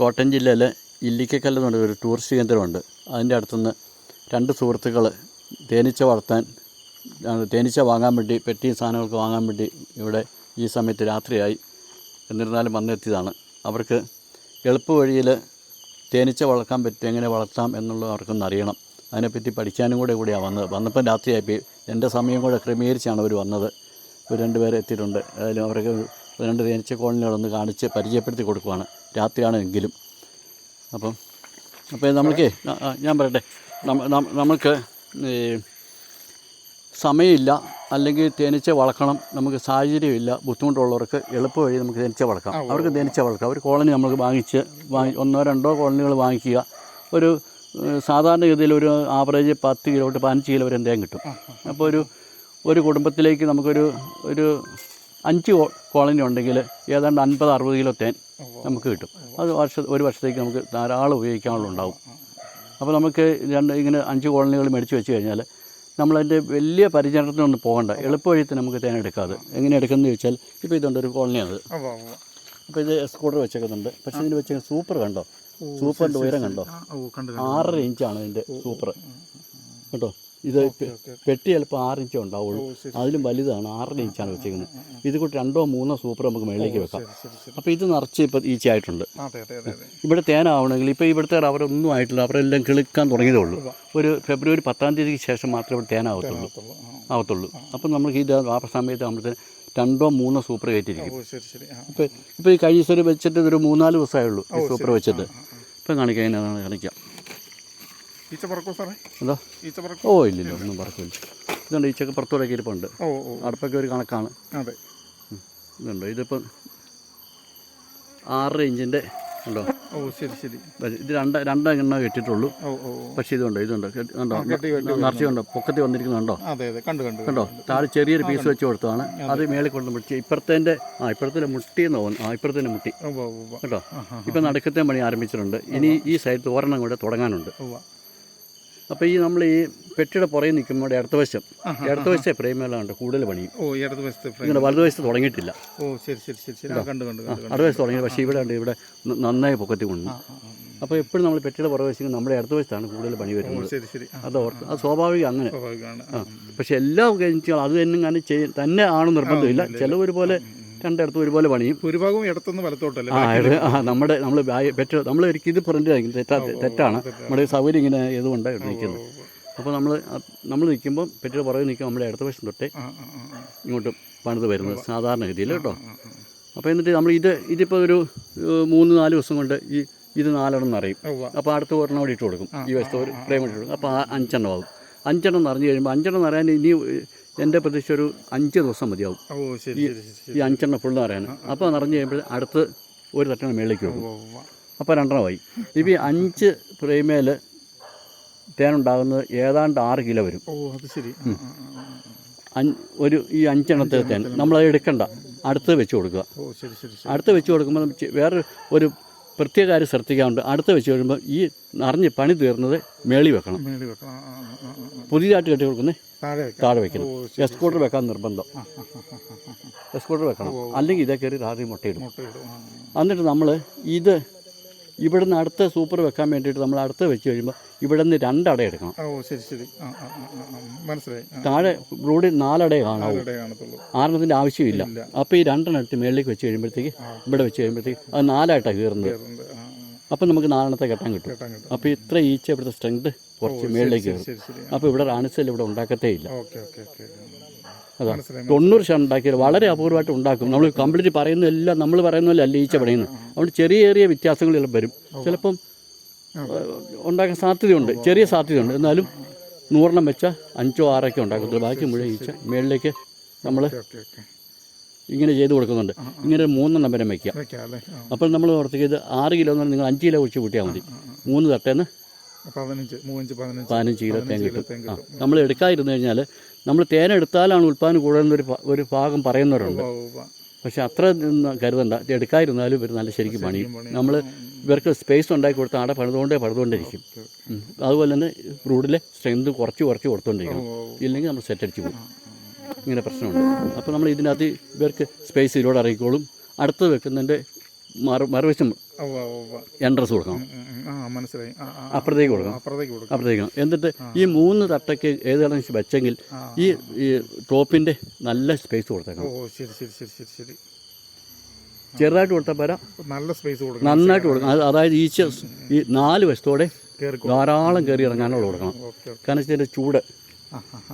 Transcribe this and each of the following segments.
കോട്ടയം ജില്ലയിലെ ഇല്ലിക്കക്കല്ല് എന്ന് പറഞ്ഞ ഒരു ടൂറിസ്റ്റ് കേന്ദ്രമുണ്ട്. അതിന്റെ അടുത്തുനിന്ന് രണ്ട് സുഹൃത്തുക്കൾ തേനീച്ച വളർത്താൻ തേനീച്ച വാങ്ങാൻ വേണ്ടി പെട്ടിയും സാധനങ്ങളൊക്കെ വാങ്ങാൻ വേണ്ടി ഇവിടെ ഈ സമയത്ത് രാത്രിയായി എന്നിരുന്നാലും വന്നെത്തിയതാണ്. അവർക്ക് എളുപ്പ വഴിയിൽ തേനീച്ച വളർത്താൻ പറ്റും എങ്ങനെ വളർത്താം എന്നുള്ളത് അവർക്കൊന്ന് അറിയണം. അതിനെപ്പറ്റി പഠിക്കാനും കൂടെ കൂടിയാണ് വന്നത്. വന്നപ്പം രാത്രിയായി എന്റെ സമയം കൂടെ ക്രമീകരിച്ചാണ് അവർ വന്നത്. ഒരു രണ്ട് പേര് എത്തിയിട്ടുണ്ട്. അതിലും അവർക്ക് രണ്ട് തേനീച്ച കോളനികളൊന്ന് കാണിച്ച് പരിചയപ്പെടുത്തി കൊടുക്കുവാണ്. രാത്രിയാണ് എങ്കിലും അപ്പം അപ്പോൾ നമ്മൾക്ക് ഞാൻ പറയട്ടെ. നമുക്ക് സമയമില്ല അല്ലെങ്കിൽ തേനീച്ച വളർക്കണം നമുക്ക് സാഹചര്യമില്ല ബുദ്ധിമുട്ടുള്ളവർക്ക് എളുപ്പ വഴി നമുക്ക് തേനീച്ച വളർക്കാം അവർക്ക് തേനീച്ച വളർക്കാം ഒരു കോളനി നമുക്ക് വാങ്ങിച്ച് വാങ്ങി ഒന്നോ രണ്ടോ കോളനികൾ വാങ്ങിക്കുക. ഒരു സാധാരണ സാധാരണഗതിയിൽ ഒരു ആവറേജ് പത്ത് കിലോ തൊട്ട് പതിനഞ്ച് കിലോ വരെ എന്തേലും കിട്ടും. അപ്പോൾ ഒരു ഒരു കുടുംബത്തിലേക്ക് നമുക്കൊരു ഒരു അഞ്ച് കോളനി ഉണ്ടെങ്കിൽ ഏതാണ്ട് അൻപത് അറുപത് കിലോ തേൻ നമുക്ക് കിട്ടും. അത് വർഷ ഒരു വർഷത്തേക്ക് നമുക്ക് ധാരാളം ഉപയോഗിക്കാനുള്ള ഉണ്ടാവും അപ്പോൾ നമുക്ക് രണ്ട് ഇങ്ങനെ അഞ്ച് കോളനികൾ മേടിച്ച് വെച്ച് കഴിഞ്ഞാൽ നമ്മളതിന്റെ വലിയ പരിചരണത്തിനൊന്നും പോകണ്ട. എളുപ്പവഴിത്ത് നമുക്ക് തേൻ എടുക്കാതെ. എങ്ങനെ എടുക്കുന്നത് ചോദിച്ചാൽ ഇപ്പോൾ ഇതുണ്ട് ഒരു കോളനിയാണ്. അപ്പോൾ ഇത് സ്കൂട്ടർ വെച്ചേക്കുന്നുണ്ട്. പക്ഷേ ഇതിന് വെച്ചാൽ സൂപ്പർ കണ്ടോ? സൂപ്പറിന്റെ ഉയരം കണ്ടു. ആറര ഇഞ്ചാണ് ഇതിന്റെ സൂപ്പർ. കേട്ടോ? ഇത് പെട്ടി ചിലപ്പോൾ ആറ് ഇഞ്ചേ ഉണ്ടാവുള്ളൂ അതിലും വലുതാണ് ആറര ഇഞ്ചാണ് വെച്ചേക്കുന്നത് ഇത് കൂട്ടി രണ്ടോ മൂന്നോ സൂപ്പർ നമുക്ക് മേളിലേക്ക് വെക്കാം. അപ്പോൾ ഇത് നിറച്ച് ഇപ്പോൾ ഈച്ചയായിട്ടുണ്ട് ഇവിടെ തേനാവണമെങ്കിൽ ഇപ്പോൾ ഇവിടുത്തെ റബ്ബറൊന്നും ആയിട്ടില്ല. റബ്ബറെല്ലാം കിളുക്കാൻ തുടങ്ങിയതേ ഉള്ളൂ. ഒരു ഫെബ്രുവരി പത്താം തീയതിക്ക് ശേഷം മാത്രമേ ഇവിടെ തേനാവത്തുള്ളൂ. ആവത്തുള്ളൂ. അപ്പം നമുക്ക് ഇത് ആ സമയത്ത് നമ്മുടെ രണ്ടോ മൂന്നോ സൂപ്പർ കയറ്റിയിരിക്കും. ആ ഇപ്പോൾ ഇപ്പോൾ ഈ കഴിഞ്ഞ ദിവസം വെച്ചിട്ട് ഒരു മൂന്നാൽ ദിവസമേ ഉള്ളൂ ഈ സൂപ്പർ വെച്ചിട്ട് ഇപ്പം കാണിക്കാം അതിനകത്താണ് കാണിക്കാം. ഈച്ച പറക്കോ സാറേ? എന്താ? ഈച്ച പറക്കോ ഓ ഇല്ലില്ല ഒന്നും പറക്കില്ല ഇതുണ്ട് ഈ ചെക്ക് പുറത്തോടൊക്കെ ഇരിപ്പുണ്ട്. ഓ ഓ. അടുപ്പൊക്കെ ഒരു കണക്കാണ്. അതെ. ഇതുണ്ട്. ഇതിപ്പം ആറര ഇഞ്ചിന്റെ ഉണ്ടോ? ഓ ശരി ശരി. ഇത് രണ്ട് രണ്ടെണ്ണ കെട്ടിയിട്ടുള്ളൂ. പക്ഷേ ഇതുണ്ട് ഇതുണ്ട്. കണ്ടോ? നിറച്ചുണ്ടോ പൊക്കത്തിൽ വന്നിരിക്കുന്നുണ്ടോ? അതെ അതെ. കണ്ടു കണ്ടു കണ്ടോ? താഴെ ചെറിയൊരു പീസ് വെച്ച് കൊടുത്തതാണ്. അത്. മേളിൽ കൊണ്ട് മുട്ടി. ഇപ്പുറത്തേന്റെ ആ ഇപ്പുറത്തെ മുട്ടി എന്ന് തോന്നുന്നു. ആ ഇപ്പുറത്തെ മുട്ടി. കേട്ടോ ഇപ്പം നടുക്കത്തെ പണി ആരംഭിച്ചിട്ടുണ്ട്. ഇനി ഈ സൈഡ് തോരണം കൂടെ തുടങ്ങാനുണ്ട്. അപ്പോൾ ഈ നമ്മൾ ഈ പെട്ടിയുടെ പുറകെ നിൽക്കുമ്പോൾ ഇടത്ത വശം ഇടത്ത വശത്തെ പ്രേമേലുണ്ട് കൂടുതൽ പണി. ഓ ഇടത് വശത്ത് ഇങ്ങനെ വലതുവശത്ത് തുടങ്ങിയിട്ടില്ല. ഓ ശരി ശരി ശരി ശരി. കണ്ടു കണ്ടു അടുത്ത വശത്ത് തുടങ്ങി പക്ഷേ ഇവിടെ ഉണ്ട് ഇവിടെ നന്നായി പൊക്കത്തി കൊണ്ട്. അപ്പോൾ എപ്പോഴും നമ്മൾ പെട്ടിയുടെ പുറകെ വെച്ചെങ്കിൽ നമ്മുടെ ഇടത്ത വശത്താണ് കൂടുതൽ പണി വരുന്നത്. ശരി ശരി. അത് ഓർത്ത് അത് സ്വാഭാവികം അങ്ങനെ. പക്ഷേ എല്ലാ കഴിഞ്ഞാൽ അത് തന്നെ അങ്ങനെ തന്നെ ആണ് നിർബന്ധമില്ല. ചിലവ് ഒരുപോലെ രണ്ടിടത്തും ഒരുപോലെ പണിയും. ഭൂരിഭാഗവും ഇടത്തുനിന്ന് വലത്തോട്ടല്ലേ? ആ ആ നമ്മുടെ നമ്മൾ ബെറ്റർ നമ്മൾ ഒരിക്കലും ഇത് ഫ്രണ്ട് ആയിരിക്കും തെറ്റാ തെറ്റാണ്. നമ്മുടെ സൗകര്യം ഇങ്ങനെ ഇതുകൊണ്ട് നിൽക്കുന്നത്. അപ്പോൾ നമ്മൾ നമ്മൾ നിൽക്കുമ്പോൾ പെറ്റിയുടെ പുറകെ നിൽക്കുമ്പോൾ നമ്മുടെ ഇടത്ത വശം തൊട്ടേ. ഇങ്ങോട്ടും പണിത് വരുന്നത് സാധാരണഗതിയിൽ കേട്ടോ. അപ്പോൾ എന്നിട്ട് നമ്മൾ ഇത് ഇതിപ്പോൾ ഒരു മൂന്ന് നാല് ദിവസം കൊണ്ട് ഈ ഇത് നാലെണ്ണം നിറയും. അപ്പോൾ അടുത്ത ഒരെണ്ണം കൂടി ഇട്ട് കൊടുക്കും ഈ വശത്ത് ഒരു ഫ്രെയിം ഇട്ട് കൊടുക്കും. അപ്പോൾ ആ അഞ്ചെണ്ണം ആകും അഞ്ചെണ്ണം നിറഞ്ഞു കഴിയുമ്പോൾ അഞ്ചെണ്ണം നിറയാൻ ഇനി എന്റെ പ്രതീക്ഷ ഒരു അഞ്ച് ദിവസം മതിയാവും. ഈ അഞ്ചെണ്ണം ഫുള്ള് നിറയാൻ അപ്പോൾ നിറഞ്ഞു കഴിയുമ്പോൾ അടുത്ത് ഒരു തട്ടണം മേളിലേക്ക് ഉവ്വ്. അപ്പോൾ രണ്ടെണ്ണമായി ഇപ്പം ഈ അഞ്ച് ഫ്രെയിമേൽ തേനുണ്ടാകുന്നത് ഏതാണ്ട് ആറ് കിലോ വരും. ഒരു ഈ അഞ്ചെണ്ണത്തെ തേൻ. നമ്മളത് എടുക്കണ്ട. അടുത്ത് വെച്ച് കൊടുക്കുക. അടുത്ത് വെച്ച് കൊടുക്കുമ്പോൾ വേറെ ഒരു പ്രത്യേക കാര്യം ശ്രദ്ധിക്കാറുണ്ട് അടുത്ത വെച്ച് കഴിയുമ്പോൾ ഈ നിറഞ്ഞ് പണി തീർന്നത് മേളി വെക്കണം. പുതിയതായിട്ട് കെട്ടി കൊടുക്കുന്നത് താഴെ വെക്കണം. എസ്കൂട്ടർ വെക്കാൻ നിർബന്ധം. എസ്കൂട്ടർ വെക്കണം. അല്ലെങ്കിൽ ഇതേ കയറി രാത്രി മുട്ടയിടും. എന്നിട്ട് നമ്മൾ ഇത് ഇവിടുന്ന് അടുത്ത സൂപ്പർ വെക്കാൻ വേണ്ടിയിട്ട് നമ്മൾ അടുത്ത് വെച്ച് കഴിയുമ്പോൾ ഇവിടെ നിന്ന് രണ്ടട എടുക്കണം. ഓ ശരി ശരി. മനസ്സിലായി. താഴെ റോഡിൽ നാലടേ കാണാവൂ. ഇവിടെ ആറെണ്ണത്തിന്റെ ആവശ്യമില്ല. അപ്പോൾ ഈ രണ്ടെണ്ണം എടുത്ത് മേളിലേക്ക് വെച്ച് കഴിയുമ്പോഴത്തേക്ക് ഇവിടെ വെച്ച് കഴിയുമ്പോഴത്തേക്ക് അത് നാലായിട്ടാണ് കയറുന്നത്. അപ്പം നമുക്ക് നാലെണ്ണത്തെ കെട്ടാൻ കിട്ടും. അപ്പോൾ ഇത്ര ഈച്ച ഇവിടുത്തെ സ്ട്രെങ്ത് കുറച്ച് മേളിലേക്ക് കയറും. അപ്പോൾ ഇവിടെ റാണിസൽ ഇവിടെ ഉണ്ടാക്കത്തേ ഇല്ല. തൊണ്ണൂറ് ശതമാനം ഉണ്ടാക്കിയത് വളരെ അപൂർവമായിട്ട് ഉണ്ടാക്കും. നമ്മൾ കംപ്ലീറ്റ് പറയുന്ന എല്ലാം നമ്മൾ പറയുന്നതല്ല അല്ല ഈച്ച പണിയുന്നത് അതുകൊണ്ട് ചെറിയ ചെറിയ വ്യത്യാസങ്ങളെല്ലാം വരും. ചിലപ്പം ഉണ്ടാക്കാൻ സാധ്യതയുണ്ട്. ചെറിയ സാധ്യതയുണ്ട്. എന്നാലും നൂറെണ്ണം വെച്ചാൽ അഞ്ചോ ആറൊക്കെ ഉണ്ടാക്കത്തുള്ളൂ. ബാക്കി മുഴുവൻ ഈച്ച മേളിലേക്ക് നമ്മൾ ഇങ്ങനെ ചെയ്ത് കൊടുക്കുന്നുണ്ട്. ഇങ്ങനെ മൂന്നെണ്ണം വരെ വയ്ക്കാം. അപ്പോൾ നമ്മൾ ഓർത്തേക്ക് ഇത് ആറ് കിലോ എന്ന് പറഞ്ഞാൽ നിങ്ങൾ അഞ്ച് കിലോ ഒഴിച്ച് കൂട്ടിയാൽ മതി. മൂന്ന് തട്ടേന്ന് പതിനഞ്ച് കിലോ തേൻ കിട്ടും. ആ നമ്മൾ എടുക്കാതിരുന്നു കഴിഞ്ഞാൽ നമ്മൾ തേൻ എടുത്താലാണ് ഉൽപ്പാദനം കൂടുതലെന്നൊരു ഒരു ഒരു ഭാഗം പറയുന്നവരുണ്ട്. പക്ഷെ അത്ര കരുതണ്ട. എടുക്കാതിരുന്നാലും ഇവർ നല്ല ശരിക്കും പണിയും പണി. നമ്മൾ ഇവർക്ക് സ്പേസ് ഉണ്ടാക്കി കൊടുത്താൽ ആടെ പണിതുകൊണ്ടേ പണിതുകൊണ്ടിരിക്കും. അതുപോലെ തന്നെ റൂഡിലെ സ്ട്രെങ്ത് കുറച്ച് കുറച്ച് കൊടുത്തുകൊണ്ടിരിക്കണം ഉവ്വ്. ഇല്ലെങ്കിൽ നമ്മൾ സെറ്റ് അടിച്ച് പോകും. ഇങ്ങനെ പ്രശ്നമുണ്ട്. അപ്പോൾ നമ്മൾ ഇതിനകത്ത് ഇവർക്ക് സ്പേസ് ഇതിലൂടെ ഇറങ്ങിക്കോളും. അടുത്ത് വെക്കുന്നതിന്റെ മറു മറുവശം എൻട്രൻസ് കൊടുക്കണം. മനസ്സിലായി. അപ്പുറത്തേക്ക് കൊടുക്കണം. അപ്പുറത്തേക്ക് കൊടുക്കണം. അപ്പുറത്തേക്ക് എന്നിട്ട് ഈ മൂന്ന് തട്ടയ്ക്ക് ഏത് കളഞ്ഞ് വെച്ചെങ്കിൽ ഈ ഈ ടോപ്പിന്റെ നല്ല സ്പേസ് കൊടുത്തേക്കണം. ഓ ശരി ശരി ശരി ശരി ശരി. ചെറുതായിട്ട് കൊടുത്താൽ പോരാ. നല്ല സ്പേസ് കൊടുക്കണം. നന്നായിട്ട് കൊടുക്കണം. അത് അതായത് ഈച്ച ഈ നാല് വശത്തോടെ ധാരാളം കയറി ഇറങ്ങാനുള്ള കൊടുക്കണം. കാരണം വെച്ചാൽ ചൂട്.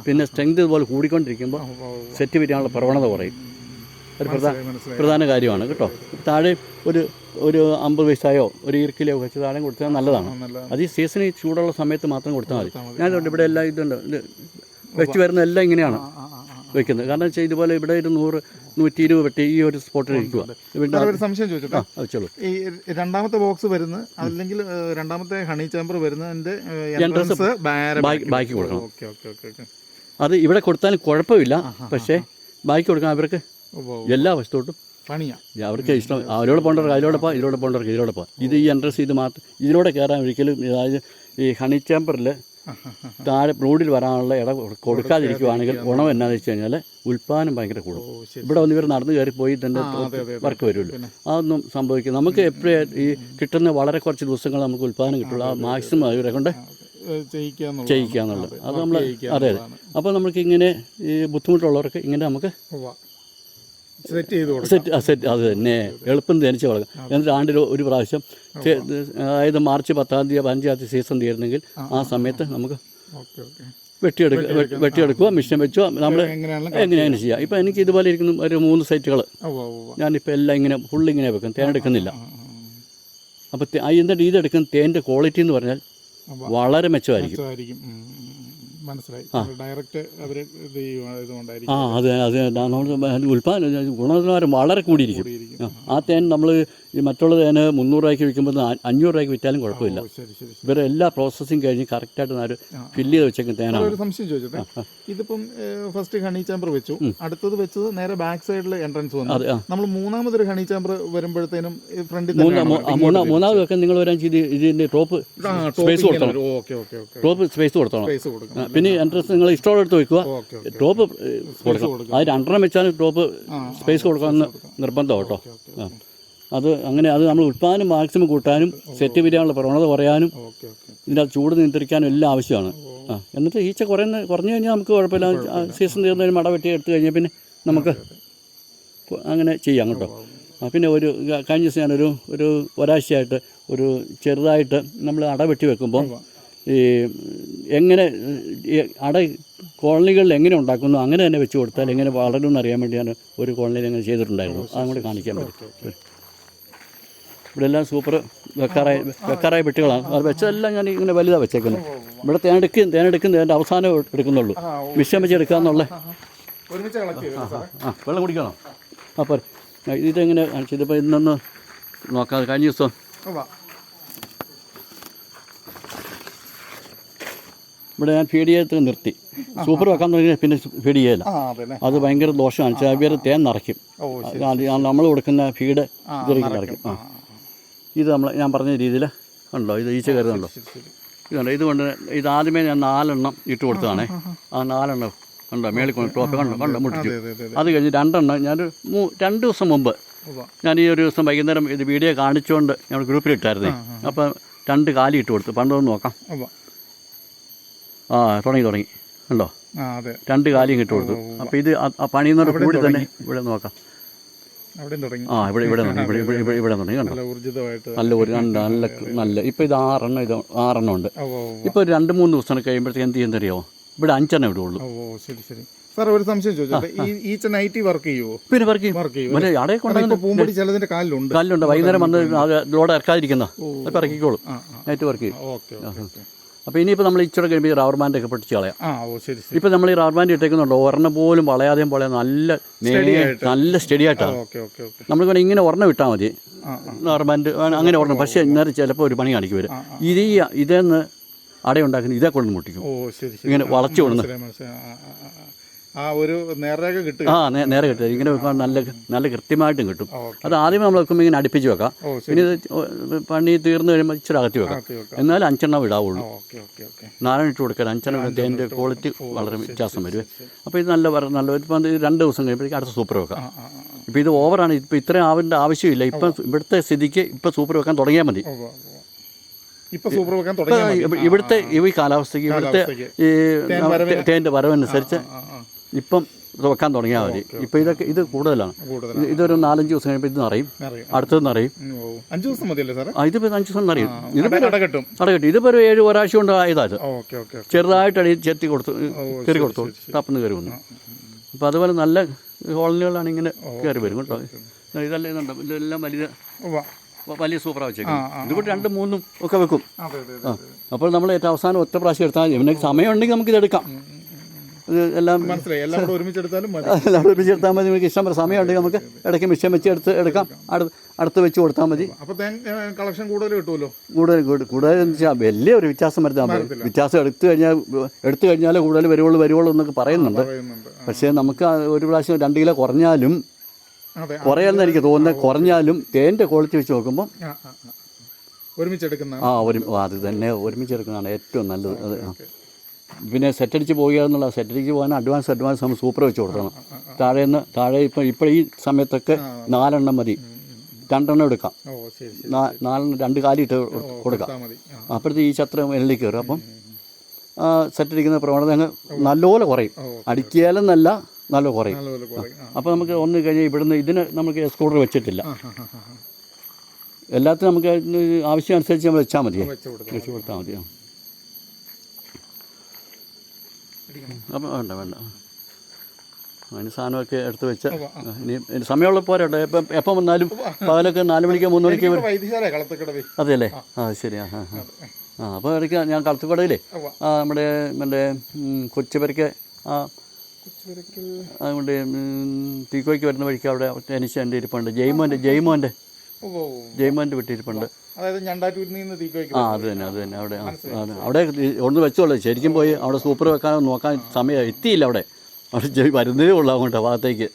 പിന്നെ സ്ട്രെങ്ത് ഇതുപോലെ കൂടിക്കൊണ്ടിരിക്കുമ്പോൾ. സെറ്റ് പിരിയാനുള്ള പ്രവണത കുറയും. ഒരു പ്രധാന പ്രധാന കാര്യമാണ് കേട്ടോ. താഴെ ഒരു ഒരു അമ്പത് വയസ്സായോ ഒരു ഈർക്കിലോ വെച്ച് താഴെ കൊടുത്താൽ നല്ലതാണ്. അത് ഈ സീസണിൽ ചൂടുള്ള സമയത്ത് മാത്രം കൊടുത്താൽ മതി. ഞാനുണ്ട് ഇവിടെ എല്ലാം ഇതുണ്ട്. ഇത് വെച്ച് വരുന്ന എല്ലാം ഇങ്ങനെയാണ് വെക്കുന്നത്. കാരണം വെച്ചാൽ ഇതുപോലെ ഇവിടെ ഒരു നൂറ് നൂറ്റി ഇരുപത് വെട്ടി ഈ ഒരു സ്പോട്ടിൽ ഇരിക്കുക ഒരു സംശയം ചോദിച്ചോളൂ ഈ രണ്ടാമത്തെ ബോക്സ് വരുന്ന അല്ലെങ്കിൽ രണ്ടാമത്തെ ഹണി ചാമ്പർ വരുന്നതിന്റെ എൻട്രൻസ് ബാക്കി കൊടുക്കണം. Okay okay okay okay. അത് ഇവിടെ കൊടുത്താലും കുഴപ്പമില്ല. പക്ഷേ ബാക്കി കൊടുക്കാൻ അവർക്ക്. എല്ലാ വശത്തോട്ടും. പണിയാ. അവർക്ക് ഇഷ്ടം. അവരോട് പോകേണ്ടവർക്ക് അതിലൂടെ പോകാം ഇതിലൂടെ പോകേണ്ടവർക്ക് ഇതിലൂടെ പോകാം. ഇത് ഈ എൻട്രൻസ് ഇത് മാത്രം ഇതിലൂടെ കയറാൻ ഒരിക്കലും അതായത് ഈ ഹണി ചേമ്പറിൽ താഴെ റോഡിൽ വരാനുള്ള ഇട കൊടുക്കാതിരിക്കുവാണെങ്കിൽ ഗുണം എന്നാന്ന് വെച്ച് കഴിഞ്ഞാൽ ഉൽപ്പാദനം ഭയങ്കര കൂടും. ഇവിടെ വന്ന് ഇവർ നടന്നു കയറി പോയി തന്നെ. വർക്ക് വരുമല്ലോ അതൊന്നും സംഭവിക്കും നമുക്ക് എപ്പോഴും ഈ കിട്ടുന്ന വളരെ കുറച്ച് ദിവസങ്ങൾ നമുക്ക് ഉൽപ്പാദനം കിട്ടുള്ളൂ. ആ മാക്സിമം ഇവരെ കൊണ്ട് ചെയ്യിക്കാന്നുള്ളത് ചെയ്യിക്കാന്നുള്ളതാണ്. ചെയ്യിക്കുക എന്നുള്ളത്. അതെ, നമ്മൾ അതെ അതെ. അപ്പോൾ നമുക്ക് ഇങ്ങനെ ഈ ബുദ്ധിമുട്ടുള്ളവർക്ക് ഇങ്ങനെ നമുക്ക്. സെറ്റ് ചെയ്ത് സെറ്റ് സെറ്റ് അത് തന്നെ. എളുപ്പം ധനിച്ച് വളർത്തും എന്നിട്ട് ആണ്ടിൽ ഒരു പ്രാവശ്യം അതായത് മാർച്ച് പത്താം തീയതി പതിനഞ്ചാം തീയതി സീസൺ തീരുന്നെങ്കിൽ ആ സമയത്ത് നമുക്ക് വെട്ടിയെടുക്കുക വെട്ടിയെടുക്കുക മിഷൻ വെച്ചോ നമ്മൾ എങ്ങനെയാണ് ചെയ്യുക ഇപ്പം എനിക്ക് ഇതുപോലെ ഇരിക്കുന്ന ഒരു മൂന്ന് സൈറ്റുകൾ ഞാനിപ്പോൾ എല്ലാം ഇങ്ങനെ ഫുള്ള് ഇങ്ങനെ വെക്കും. തേൻ എടുക്കുന്നില്ല. ആ, ആ, അപ്പോൾ എന്നിട്ട് ഇതെടുക്കുന്ന തേന്റെ ക്വാളിറ്റി എന്ന് പറഞ്ഞാൽ വളരെ മെച്ചമായിരിക്കും. മനസ്സിലായി. ഡയറക്റ്റ് അവർ ഇത് ആ അതെ അത്. ഉൽപ്പാദനം ഗുണനിലവാരം വളരെ കൂടിയിരിക്കും. ആ തേൻ നമ്മൾ ഈ മറ്റുള്ള തേന് മുന്നൂറ് രൂപയ്ക്ക് വിൽക്കുമ്പോൾ അഞ്ഞൂറ് രൂപയ്ക്ക് വിറ്റാലും കുഴപ്പമില്ല. ഇവരെ എല്ലാ പ്രോസസ്സിങ് കഴിഞ്ഞ് കറക്റ്റായിട്ട് നാല് ഫില്ല് ചെയ്ത് വെച്ചേക്കും തേനാണ്. ഒരു സംശയം ചോദിച്ചത് ഇതിപ്പം ഫസ്റ്റ് ഹണി ചാമ്പർ വെച്ചു. അടുത്തത് വെച്ചത് നേരെ ബാക്ക് സൈഡിൽ എൻട്രൻസ് വന്നു. നമ്മൾ മൂന്നാമതൊരു ഹണി ചാമ്പർ വരുമ്പോഴത്തേനും ഫ്രണ്ടിൽ മൂന്നാമത് വെക്കാൻ നിങ്ങൾ വരാൻ ചെയ്ത് ഇതിന്റെ ടോപ്പ് സ്പേസ് കൊടുക്കണം ടോപ്പ് സ്പേസ് കൊടുക്കണം പിന്നെ എൻട്രൻസ് നിങ്ങൾ ഇഷ്ടമുള്ള എടുത്ത് വെക്കുക. ടോപ്പ് കൊടുക്കണം. അത് രണ്ടെണ്ണം വെച്ചാൽ ടോപ്പ് സ്പേസ് കൊടുക്കണമെന്ന് നിർബന്ധം കേട്ടോ. ആ. അത് അങ്ങനെ അത് നമ്മൾ ഉൽപ്പാദനം മാക്സിമം കൂട്ടാനും സെറ്റ് പിരിയാനുള്ള പ്രവണത കുറയാനും ഇതിന്റെ അത് ചൂട് നിയന്ത്രിക്കാനും എല്ലാം ആവശ്യമാണ്. ആ എന്നിട്ട് ഈച്ച കുറയുന്ന കുറഞ്ഞു കഴിഞ്ഞാൽ നമുക്ക് കുഴപ്പമില്ല. സീസൺ തീർന്നതിന് മട വെട്ടി എടുത്തു കഴിഞ്ഞാൽ പിന്നെ നമുക്ക് അങ്ങനെ ചെയ്യാം കേട്ടോ. ആ പിന്നെ ഒരു കഴിഞ്ഞ ദിവസം ഞാനൊരു ഒരു ഒരാഴ്ചയായിട്ട് ഒരു ചെറുതായിട്ട് നമ്മൾ അട വെട്ടി വെക്കുമ്പോൾ ഈ എങ്ങനെ അട കോളനികളിൽ എങ്ങനെ ഉണ്ടാക്കുന്നു അങ്ങനെ തന്നെ വെച്ച് കൊടുത്താൽ എങ്ങനെ വളരുമെന്ന് അറിയാൻ വേണ്ടി ഞാൻ ഒരു കോളനിയിൽ അങ്ങനെ ചെയ്തിട്ടുണ്ടായിരുന്നു. അതും കൂടി കാണിക്കാൻ പറ്റും. ഇവിടെ എല്ലാം സൂപ്പർ വെക്കാറായ വെക്കാറായ പെട്ടികളാണ്. അത് വെച്ചതെല്ലാം ഞാൻ ഇങ്ങനെ വലുതാണ് വെച്ചേക്കുന്നത് ഇവിടെ തേനെടുക്കും തേനെടുക്കും തേന്റെ അവസാനം എടുക്കുന്നുള്ളൂ. കളക്ട് ചെയ്തു സാറേ? ആ വെള്ളം കുടിക്കണോ? അപ്പോൾ ഇതെങ്ങനെ ഇതിപ്പോൾ ഇന്നൊന്ന് നോക്കാം. കഴിഞ്ഞ ദിവസം. ഇവിടെ ഞാൻ ഫീഡ് ചെയ്ത് നിർത്തി സൂപ്പർ വെക്കാൻ തുടങ്ങിയാൽ പിന്നെ ഫീഡ് ചെയ്യില്ല ആ അതെ ഭയങ്കര ദോഷമാണ്. ചില പേര് തേൻ നിറയ്ക്കും. നമ്മൾ കൊടുക്കുന്ന ഫീഡ് ഇതിലേക്ക് നിറയ്ക്കും. ആ. ഇത് നമ്മൾ ഞാൻ പറഞ്ഞ രീതിയിൽ ഉണ്ടോ ഇത് ഈച്ച കയറുന്നുണ്ടോ? ഇതുണ്ട്. ഇതുകൊണ്ട് ഇത് ആദ്യമേ ഞാൻ നാലെണ്ണം ഇട്ട് കൊടുത്തതാണേ. ആ നാലെണ്ണം കണ്ടോ? മേളിൽ കൊണ്ട് ടോപ്പ് കണ്ടോ? കണ്ടോ? മുട്ടിച്ചു. അതെ കഴിഞ്ഞ് രണ്ടെണ്ണം ഞാൻ രണ്ട് ദിവസം മുമ്പ് ഞാൻ ഈ ഒരു ദിവസം വൈകുന്നേരം ഇത് വീഡിയോ കാണിച്ചുകൊണ്ട് ഞങ്ങൾ ഗ്രൂപ്പിൽ ഇട്ടായിരുന്നേ. അപ്പം രണ്ട് കാലി ഇട്ട് കൊടുത്തു. പണ്ടൊന്ന് നോക്കാം. ആ തുടങ്ങി തുടങ്ങി. ഉണ്ടോ രണ്ട് കാലിയും ഇട്ട് കൊടുത്തു. അപ്പോൾ ഇത് ആ- പണിയുന്നവർ കൂടി തന്നെ ഇവിടെ നോക്കാം. ആ ഇവിടെ ഇവിടെ ഇവിടെ ഇവിടെ ഇവിടെ ഇവിടെ തുടങ്ങി. കണ്ടോ? നല്ല ഒരു രണ്ട് നല്ല നല്ല ഇപ്പോൾ ഇത് ആറെണ്ണം ഇത് ആറെണ്ണം ഉണ്ട്. ഇപ്പോൾ ഒരു രണ്ട് മൂന്ന് ദിവസം കഴിയുമ്പോഴത്തേക്ക് എന്ത് ചെയ്യുന്നറിയോ ഇവിടെ അഞ്ചെണ്ണം ഇവിടെ ഉള്ളൂ ശരി ശരി. സാർ ഒരു സംശയം ചോദിച്ചോട്ടെ. നൈറ്റി വർക്ക് ചെയ്യുമോ പിന്നെ വർക്ക് വർക്ക് ചെയ്യും. കൊണ്ട് ഇപ്പൊ പൂമ്പൊടി ചിലതിന്റെ കാലിലുണ്ട്. കാലിലുണ്ട്. വൈകുന്നേരം വന്ന് ലോഡ് ഇറക്കാതിരിക്കുന്ന. ഇറക്കിക്കോളും. നൈറ്റ് വർക്ക് ചെയ്യും. ഓക്കെ. അപ്പോൾ ഇനിയിപ്പോൾ നമ്മൾ ഇച്ചിരി കഴിയുമ്പോൾ ഈ റബ്ബർ ബാൻഡ് ഒക്കെ പൊട്ടിച്ച് കളയാം. ആ ഓ ശരി ശരി. ഇപ്പോൾ നമ്മൾ ഈ റബ്ബർ ബാൻഡ് ഇട്ടേക്കുന്നുണ്ടോ. ഒരെണ്ണം പോലും വളയാതെയും പോലെ നല്ല നല്ല സ്റ്റഡി ആയിട്ടാണ് ഓക്കെ ഓക്കെ ഓക്കെ. നമ്മൾ വേണേൽ ഇങ്ങനെ ഒരെണ്ണം ഇട്ടാൽ മതി. റബ്ബർ ബാൻഡ് അങ്ങനെ ഒരെണ്ണം. പക്ഷേ ഇന്നേരം ചിലപ്പോൾ ഒരു പണി കാണിക്കും വരും ഇത് ഈ ഇതെന്ന് അടയുണ്ടാക്കുന്നത് ഇതേ കൊണ്ട് മുട്ടിക്കും. ഓ ശരി ശരി. ഇങ്ങനെ വളച്ചു കൊണ്ടുവന്ന്. മനസ്സിലായി ആ, ഒരു നേർരേഖ കിട്ടും ആ നേരെ കിട്ടും ഇങ്ങനെ വെക്കാൻ നല്ല നല്ല കൃത്യമായിട്ടും കിട്ടും. അത് ആദ്യമേ നമ്മൾ വെക്കുമ്പോൾ ഇങ്ങനെ അടുപ്പിച്ച് വെക്കാം. പിന്നെ ഇത് പണി തീർന്നു കഴിയുമ്പോൾ ഇച്ചിരി അകത്തി വെക്കാം. എന്നാലും അഞ്ചെണ്ണം ഇടാവുള്ളൂ നാലെണ്ണം ഇട്ട് കൊടുക്കാൻ അഞ്ചെണ്ണം ഇട്ടതിന്റെ ക്വാളിറ്റി വളരെ വ്യത്യാസം വരും. അപ്പോൾ ഇത് നല്ല വളരെ നല്ല ഇപ്പം രണ്ട് ദിവസം കഴിയുമ്പോഴേക്കും അടുത്ത സൂപ്പർ വെക്കാം. ഇപ്പം ഇപ്പോൾ ഇത് ഓവറാണ്. ഇപ്പോൾ ഇത്രയും ആവേണ്ട ആവശ്യമില്ല. ഇപ്പം ഇവിടുത്തെ സ്ഥിതിക്ക് ഇപ്പം സൂപ്പർ വെക്കാൻ തുടങ്ങിയാൽ മതി. ഇപ്പൊ ഇപ്പം ഇവിടുത്തെ ഈ കാലാവസ്ഥയ്ക്ക് ഇവിടുത്തെ. ഈ തേന്റെ വരവനുസരിച്ച്. ഇപ്പം വെക്കാൻ തുടങ്ങിയാൽ മതി. ഇപ്പം ഇതൊക്കെ ഇത് കൂടുതലാണ്. ഇതൊരു നാലഞ്ച് ദിവസം കഴിയുമ്പോൾ ഇത് നിറയും. അറിയാം അടുത്തത് നിറയും. അഞ്ചു ദിവസം മതിയല്ലേ സാറേ? ഇതിപ്പോൾ അഞ്ച് ദിവസം നിറയും. ഇത് അട- അട കെട്ടും. അടകട്ടി ഇതിപ്പോൾ ഒരു ഏഴ് ഒരാഴ്ച കൊണ്ട് ആയതാണ് ചെറുതായിട്ട് അടി ചെത്തി കൊടുത്തു കയറി കൊടുത്തു. തപ്പന്ന് കയറി വന്നു. അപ്പോൾ അതുപോലെ നല്ല കോളനികളാണ് ഇങ്ങനെ കയറി വരും കേട്ടോ. ഇതെല്ലാം ഇതുണ്ട്. ഇതെല്ലാം വലിയ. വലിയ സൂപ്പറാണ് വെച്ചേക്കുന്നത് ഇതുകൊണ്ട് രണ്ടും മൂന്നും ഒക്കെ വെക്കും. അപ്പോൾ നമ്മൾ ഏറ്റവും അവസാനം ഒറ്റ പ്രാവശ്യം എടുത്താൽ മതി. പിന്നെ സമയമുണ്ടെങ്കിൽ നമുക്ക് ഇതെടുക്കാം. ഇത് എല്ലാം എല്ലാം കൂടെ ഒരുമിച്ചെടുത്താലും മതി. നമുക്ക് ഇഷ്ടം പോലെ സമയമുണ്ടെങ്കിൽ നമുക്ക് ഇടയ്ക്ക് മിഷൻ വെച്ച് എടുത്ത് എടുക്കാം. അടുത്ത് അടുത്ത് വെച്ച് കൊടുത്താൽ മതി. കളക്ഷൻ കൂടുതൽ കിട്ടുമല്ലോ? കൂടുതൽ കൂടുതൽ വെച്ചാൽ വലിയ ഒരു വ്യത്യാസം വരുത്താൻ പറ്റും വ്യത്യാസം എടുത്തു കഴിഞ്ഞാൽ എടുത്തു കഴിഞ്ഞാലേ കൂടുതൽ വരുവുള്ളൂ വരുവുള്ളൂ എന്നൊക്കെ പറയുന്നുണ്ട്. പക്ഷേ നമുക്ക് ഒരു പ്രാവശ്യം രണ്ട് കിലോ കുറഞ്ഞാലും കുറയാന്ന് എനിക്ക് തോന്നുന്നത് കുറഞ്ഞാലും തേന്റെ ക്വാളിറ്റി വെച്ച് നോക്കുമ്പോൾ. ഒരുമിച്ചെടുക്കുന്ന ആ ഒരു അത് തന്നെ ഒരുമിച്ചെടുക്കുന്നതാണ് ഏറ്റവും നല്ലത്. അത്. പിന്നെ സെറ്റടിച്ച് പോകുക എന്നുള്ള സെറ്റടിച്ച് പോകാൻ അഡ്വാൻസ് അഡ്വാൻസ് നമ്മൾ സൂപ്പർ വെച്ച് കൊടുക്കണം. താഴെ നിന്ന് താഴെ ഇപ്പം ഇപ്പോൾ ഈ സമയത്തൊക്കെ നാലെണ്ണം മതി. രണ്ടെണ്ണം എടുക്കാം. നാലെണ്ണം രണ്ട് കാലിട്ട് കൊടുക്കാം. അപ്പോഴത്തെ ഈ ചത്രം എല്ലിൽ കയറും. അപ്പം സെറ്റടിക്കുന്ന പ്രവണത അങ്ങ് നല്ലപോലെ കുറയും. അടിക്കിയാലും നല്ല നല്ല കുറയും. അപ്പോൾ നമുക്ക് ഒന്ന് കഴിഞ്ഞ് ഇവിടുന്ന് ഇതിന് നമുക്ക് സ്കൂട്ടർ വെച്ചിട്ടില്ല. എല്ലാത്തിനും നമുക്ക് ആവശ്യമനുസരിച്ച് ആവശ്യം അനുസരിച്ച് നമ്മൾ വെച്ചാൽ മതി വെച്ച് കൊടുത്താൽ മതിയോ? അപ്പം വേണ്ട വേണ്ട. അതിന് സാധനമൊക്കെ എടുത്ത് വെച്ച ഇനി ഇനി സമയമുള്ള പോരട്ടെ എപ്പം എപ്പം വന്നാലും പകലൊക്കെ നാല് മണിക്കോ മൂന്ന് മണിക്കോ അതെ അല്ലേ കളത്തക്കടവേ. അതെയല്ലേ? ആ. ശരി ആ ആ ആ. അപ്പോൾ ഇടയ്ക്ക് ഞാൻ കളത്തുകടയിലേ നമ്മുടെ മറ്റേ കൊച്ചുപരയ്ക്ക് ആ അതുകൊണ്ട് തീക്കോയ്ക്ക് വരുന്ന വഴിക്ക് അവിടെ എനിച്ച് എന്റെ ഇരിപ്പുണ്ട്. ജയ്മോന്റെ ജയ്മോന്റെ. ജയ്മോന്റെ വീട്ടിരിപ്പുണ്ട് അതായത് ഞണ്ടാറ്റൂരിൽ നിന്ന് ആ അത് തന്നെ അത് തന്നെ അവിടെ അവിടെ ഒന്ന് വെച്ചോളൂ. ശരിക്കും പോയി അവിടെ സൂപ്പർ വെക്കാൻ നോക്കാൻ സമയം എത്തിയില്ല അവിടെ. അവിടെ വരുന്നതേ ഉള്ളൂ അങ്ങോട്ട് ഭാഗത്തേക്ക്.